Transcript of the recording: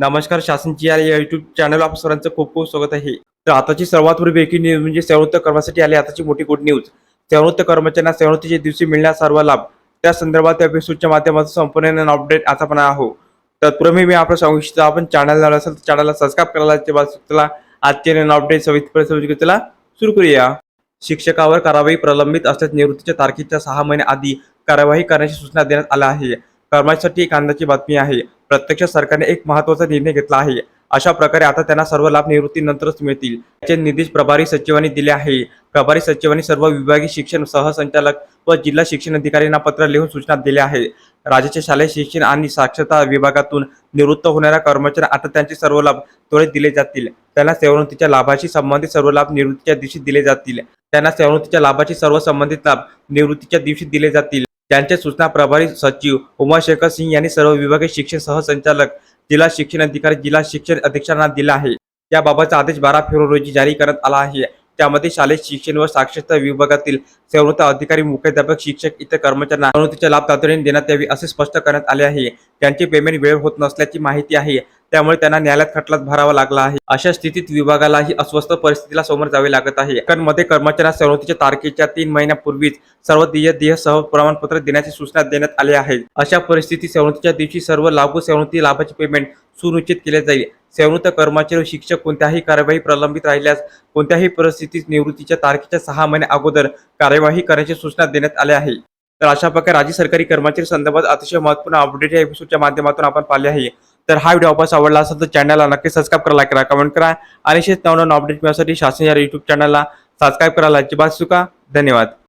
नमस्कार शासनची या YouTube channel आप सरांचं खूप खूप स्वागत आहे. तर आताची सर्वात मोठी ब्रेकिंग न्यूज म्हणजे सेवृत्त कर्मासाठी आली आताची मोठी गुड न्यूज सेवृत्त कर्मचाऱ्यांना सेवृत्तीच्या दिवशी मिळणार सर्व लाभ. त्या संदर्भात त्या एपिसोडच्या माध्यमातून संपूर्ण अपडेट आता पण आहो तत्पूर्वी मी आपलं सांगू इच्छितो आपण चॅनल झालं असेल तर चॅनलला सबस्क्राईब करायला तेव्हा चला आजचे अपडेट सविस्तर चला सुरू करूया. शिक्षकावर कारवाई प्रलंबित असल्यास निवृत्तीच्या तारखेच्या सहा महिने आधी कार्यवाही करण्याची सूचना देण्यात आल्या आहे. कर्मचाऱ्यांसाठी एक अंदाची बातमी आहे. प्रत्यक्ष सरकारने एक महत्त्वाचा निर्णय घेतला आहे. अशा प्रकारे आता त्यांना सर्व लाभ निवृत्तीनंतरच मिळतील. याचे निर्देश प्रभारी सचिवांनी दिले आहे. प्रभारी सचिवांनी सर्व विभागीय शिक्षण सहसंचालक व जिल्हा शिक्षण अधिकाऱ्यांना पत्र लिहून सूचना दिल्या आहे राज्याच्या शालेय शिक्षण आणि साक्षरता विभागातून निवृत्त होणाऱ्या कर्मचाऱ्यांना आता त्यांचे सर्व लाभ त्वरित दिले जातील. त्यांना सेवानिवृत्तीच्या लाभाशी संबंधित सर्व लाभ निवृत्तीच्या दिवशी दिले जातील. त्यांना सेवानिवृत्तीच्या लाभाशी सर्व संबंधित लाभ निवृत्तीच्या दिवशी दिले जातील. त्यांच्या सूचना प्रभारी सचिव उमाशेखर सिंग यांनी सर्व विभागीय शिक्षण सहसंचालक जिल्हा शिक्षण अधिकारी जिल्हा शिक्षण अधीक्षकांना दिला आहे. याबाबतचा आदेश बारा फेब्रुवारी रोजी जारी करण्यात आला आहे. त्यामध्ये शालेय शिक्षण व साक्षरता विभागातील सेवृत्त अधिकारी मुख्याध्यापक शिक्षक इतर कर्मचाऱ्यांना सेवृत्तीचा लाभ तातडीने देण्यात यावी असे स्पष्ट करण्यात आले आहे. त्यांचे पेमेंट वेळ होत नसल्याची माहिती आहे. त्यामुळे त्यांना न्यायालयात खटलात भरावा लागला आहे. अशा स्थितीत विभागालाही अस्वस्थ परिस्थितीला समोर जावे लागत आहे. मध्ये कर्मचाऱ्यांना सवलतीच्या तारखेच्या तीन महिन्यापूर्वीच सर्व देय देह सह प्रमाणपत्र देण्याची सूचना देण्यात आली आहे. अशा परिस्थितीत सवलतीच्या दिवशी सर्व लागू सवलती लाभाचे पेमेंट सुनिश्चित केले जाईल. सेवृत्त कर्मचारी व शिक्षक कोणत्याही कार्यवाही प्रलंबित राहिल्यास कोणत्याही परिस्थितीत निवृत्तीच्या तारखेच्या सहा महिने अगोदर कार्यवाही करण्याची सूचना देण्यात आल्या आहे. तर अशा प्रकारे राज्य सरकारी कर्मचारी संदर्भात अतिशय महत्त्वपूर्ण अपडेट या एपिसोडच्या माध्यमातून आपण पाहिले आहे. तर हा व्हिडिओ आपण आवडला असेल तर चॅनलला नक्की सबस्क्राईब करा लाईक करा कमेंट करा. आणि शेत नवनवीन अपडेट मिळण्यासाठी शासन या युट्यूब चॅनलला सबस्क्राईब करायला अजिबात चुका धन्यवाद.